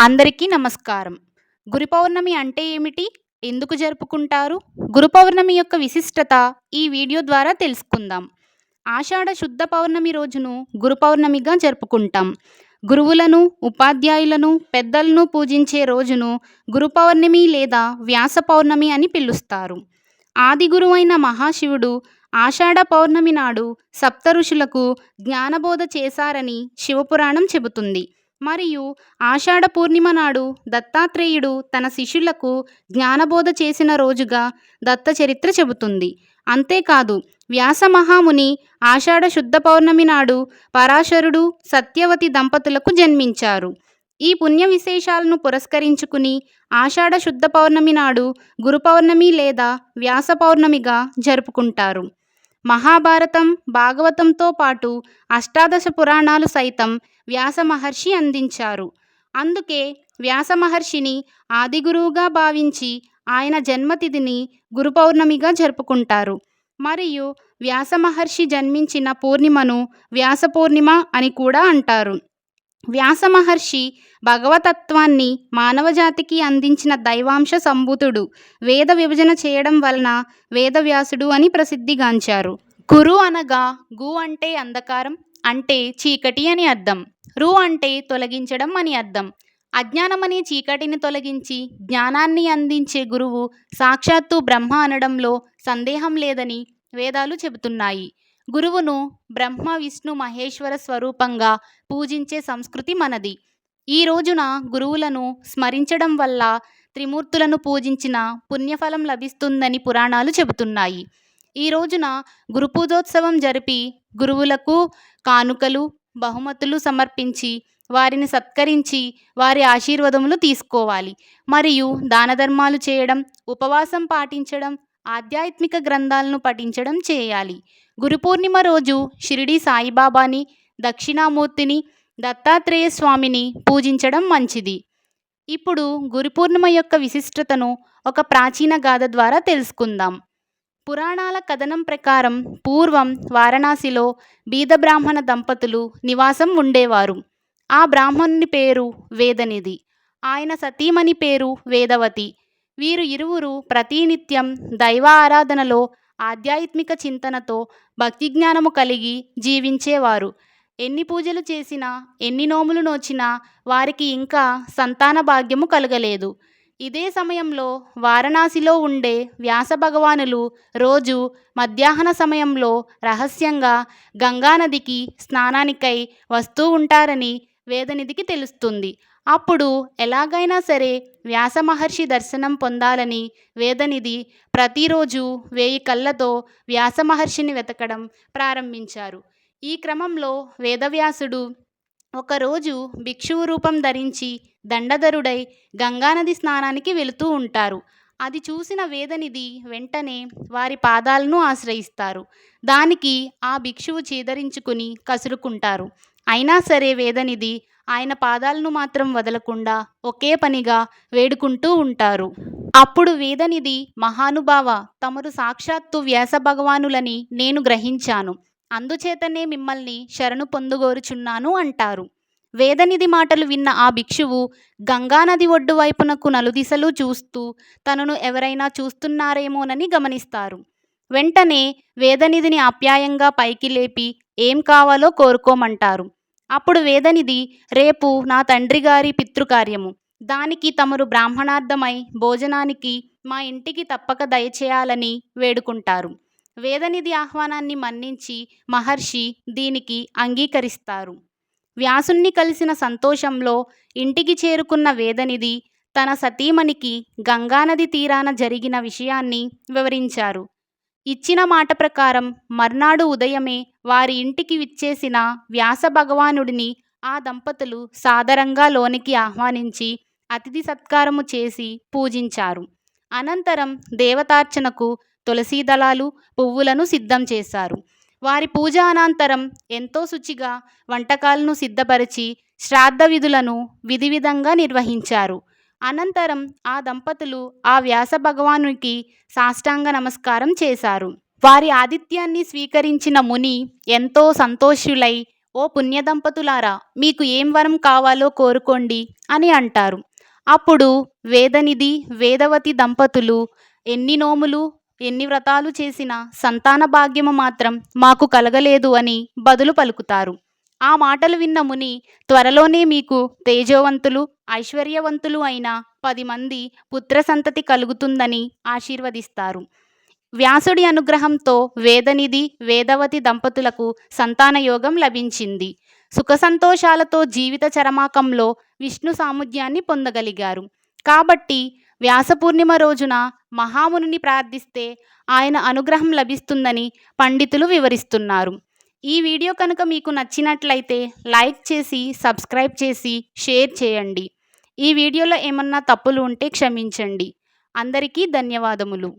అందరికీ నమస్కారం. గురు పౌర్ణమి అంటే ఏమిటి? ఎందుకు జరుపుకుంటారు? గురు పౌర్ణమి యొక్క విశిష్టత ఈ వీడియో ద్వారా తెలుసుకుందాం. ఆషాఢ శుద్ధ పౌర్ణమి రోజును గురు పౌర్ణమిగా జరుపుకుంటాం. గురువులను ఉపాధ్యాయులను పెద్దలను పూజించే రోజును గురు పౌర్ణమి లేదా వ్యాస పౌర్ణమి అని పిలుస్తారు. ఆది గురువైన మహాశివుడు ఆషాఢ పౌర్ణమి నాడు సప్త ఋషులకు జ్ఞానబోధ చేశారని శివపురాణం చెబుతుంది. మరియు ఆషాఢ పూర్ణిమ నాడు దత్తాత్రేయుడు తన శిష్యులకు జ్ఞానబోధ చేసిన రోజుగా దత్త చరిత్ర చెబుతుంది. అంతేకాదు వ్యాస మహాముని ఆషాఢ శుద్ధ పౌర్ణమి నాడు పరాశరుడు సత్యవతి దంపతులకు జన్మించారు. ఈ పుణ్య విశేషాలను పురస్కరించుకుని ఆషాఢ శుద్ధ పౌర్ణమి నాడు గురు పౌర్ణమి లేదా వ్యాస పౌర్ణమిగా జరుపుకుంటారు. మహాభారతం భాగవతంతో పాటు అష్టాదశ పురాణాలు సైతం వ్యాస మహర్షి అందించారు. అందుకే వ్యాస మహర్షిని ఆదిగురువుగా భావించి ఆయన జన్మతిథిని గురు పౌర్ణమిగా జరుపుకుంటారు. మరియు వ్యాస మహర్షి జన్మించిన పూర్ణిమను వ్యాస పూర్ణిమ అని కూడా అంటారు. వ్యాస మహర్షి భగవతత్వాన్ని మానవజాతికి అందించిన దైవాంశ సంభూతుడు. వేద విభజన చేయడం వలన వేదవ్యాసుడు అని ప్రసిద్ధిగాంచారు. కురు అనగా గు అంటే అంధకారం అంటే చీకటి అని అర్థం. రు అంటే తొలగించడం అని అర్థం. అజ్ఞానమనే చీకటిని తొలగించి జ్ఞానాన్ని అందించే గురువు సాక్షాత్తు బ్రహ్మ అనడంలో సందేహం లేదని వేదాలు చెబుతున్నాయి. గురువును బ్రహ్మ విష్ణు మహేశ్వర స్వరూపంగా పూజించే సంస్కృతి మనది. ఈ రోజున గురువులను స్మరించడం వల్ల త్రిమూర్తులను పూజించిన పుణ్యఫలం లభిస్తుందని పురాణాలు చెబుతున్నాయి. ఈ రోజున గురుపూజోత్సవం జరిపి గురువులకు కానుకలు బహుమతులు సమర్పించి వారిని సత్కరించి వారి ఆశీర్వాదములు తీసుకోవాలి. మరియు దాన ధర్మాలు చేయడం ఉపవాసం పాటించడం ఆధ్యాత్మిక గ్రంథాలను పఠించడం చేయాలి. గురు పూర్ణిమ రోజు షిరిడి సాయిబాబాని దక్షిణామూర్తిని దత్తాత్రేయ స్వామిని పూజించడం మంచిది. ఇప్పుడు గురు పూర్ణిమ యొక్క విశిష్టతను ఒక ప్రాచీన గాథ ద్వారా తెలుసుకుందాం. పురాణాల కథనం ప్రకారం పూర్వం వారణాసిలో బీద బ్రాహ్మణ దంపతులు నివాసం ఉండేవారు. ఆ బ్రాహ్మణుని పేరు వేదనిధి. ఆయన సతీమణి పేరు వేదవతి. వీరు ఇరువురు ప్రతినిత్యం దైవ ఆరాధనలో ఆధ్యాత్మిక చింతనతో భక్తి జ్ఞానము కలిగి జీవించేవారు. ఎన్ని పూజలు చేసినా ఎన్ని నోములు నోచినా వారికి ఇంకా సంతాన భాగ్యము కలగలేదు. ఇదే సమయంలో వారణాసిలో ఉండే వ్యాస భగవానులు రోజు మధ్యాహ్న సమయంలో రహస్యంగా గంగానదికి స్నానానికై వస్తూ ఉంటారని వేదనిధికి తెలుస్తుంది. అప్పుడు ఎలాగైనా సరే వ్యాస మహర్షి దర్శనం పొందాలని వేదనిధి ప్రతిరోజు వేయి కళ్ళతో వ్యాస మహర్షిని వెతకడం ప్రారంభించారు. ఈ క్రమంలో వేదవ్యాసుడు ఒకరోజు భిక్షువు రూపం ధరించి దండధరుడై గంగానది స్నానానికి వెళుతూ ఉంటారు. అది చూసిన వేదనిధి వెంటనే వారి పాదాలను ఆశ్రయిస్తారు. దానికి ఆ భిక్షువు చీదరించుకుని కసురుకుంటారు. అయినా సరే వేదనిధి ఆయన పాదాలను మాత్రం వదలకుండా ఒకే పనిగా వేడుకుంటూ ఉంటారు. అప్పుడు వేదనిధి మహానుభావ తమరు సాక్షాత్తు వ్యాస భగవానులని నేను గ్రహించాను. అందుచేతనే మిమ్మల్ని శరణు పొందుగోరుచున్నాను అంటారు. వేదనిధి మాటలు విన్న ఆ భిక్షువు గంగానది ఒడ్డు వైపునకు నలుదిశలు చూస్తూ తనను ఎవరైనా చూస్తున్నారేమోనని గమనిస్తారు. వెంటనే వేదనిధిని ఆప్యాయంగా పైకి లేపి ఏం కావాలో కోరుకోమంటారు. అప్పుడు వేదనిధి రేపు నా తండ్రి గారి పితృకార్యము. దానికి తమరు బ్రాహ్మణార్థమై భోజనానికి మా ఇంటికి తప్పక దయచేయాలని వేడుకుంటారు. వేదనిధి ఆహ్వానాన్ని మన్నించి మహర్షి దీనికి అంగీకరిస్తారు. వ్యాసుణ్ణి కలిసిన సంతోషంలో ఇంటికి చేరుకున్న వేదనిధి తన సతీమణికి గంగానది తీరాన జరిగిన విషయాన్ని వివరించారు. ఇచ్చిన మాట ప్రకారం మర్నాడు ఉదయమే వారి ఇంటికి విచ్చేసిన వ్యాస భగవానుడిని ఆ దంపతులు సాదరంగా లోనికి ఆహ్వానించి అతిథి సత్కారము చేసి పూజించారు. అనంతరం దేవతార్చనకు తులసీ దళాలు పువ్వులను సిద్ధం చేశారు. వారి పూజ అనంతరం ఎంతో శుచిగా వంటకాలను సిద్ధపరిచి శ్రాద్ధ విధులను విధివిధంగా నిర్వహించారు. అనంతరం ఆ దంపతులు ఆ వ్యాస భగవానునికి సాష్టాంగ నమస్కారం చేశారు. వారి ఆతిథ్యాన్ని స్వీకరించిన ముని ఎంతో సంతోషులై ఓ పుణ్యదంపతులారా మీకు ఏం వరం కావాలో కోరుకోండి అని అంటారు. అప్పుడు వేదనిధి వేదవతి దంపతులు ఎన్ని నోములు ఎన్ని వ్రతాలు చేసినా సంతాన భాగ్యము మాత్రం మాకు కలగలేదు అని బదులు పలుకుతారు. ఆ మాటలు విన్న ముని త్వరలోనే మీకు తేజోవంతులు ఐశ్వర్యవంతులు అయిన పది మంది పుత్ర సంతతి కలుగుతుందని ఆశీర్వదిస్తారు. వ్యాసుడి అనుగ్రహంతో వేదనిధి వేదవతి దంపతులకు సంతానయోగం లభించింది. సుఖసంతోషాలతో జీవిత చరమాకంలో విష్ణు సాముద్యాన్ని పొందగలిగారు. కాబట్టి వ్యాసపూర్ణిమ రోజున మహామునిని ప్రార్థిస్తే ఆయన అనుగ్రహం లభిస్తుందని పండితులు వివరిస్తున్నారు. ఈ వీడియో కనుక మీకు నచ్చినట్లయితే లైక్ చేసి సబ్స్క్రైబ్ చేసి షేర్ చేయండి. ఈ వీడియోలో ఏమన్నా తప్పులు ఉంటే క్షమించండి. అందరికీ ధన్యవాదములు.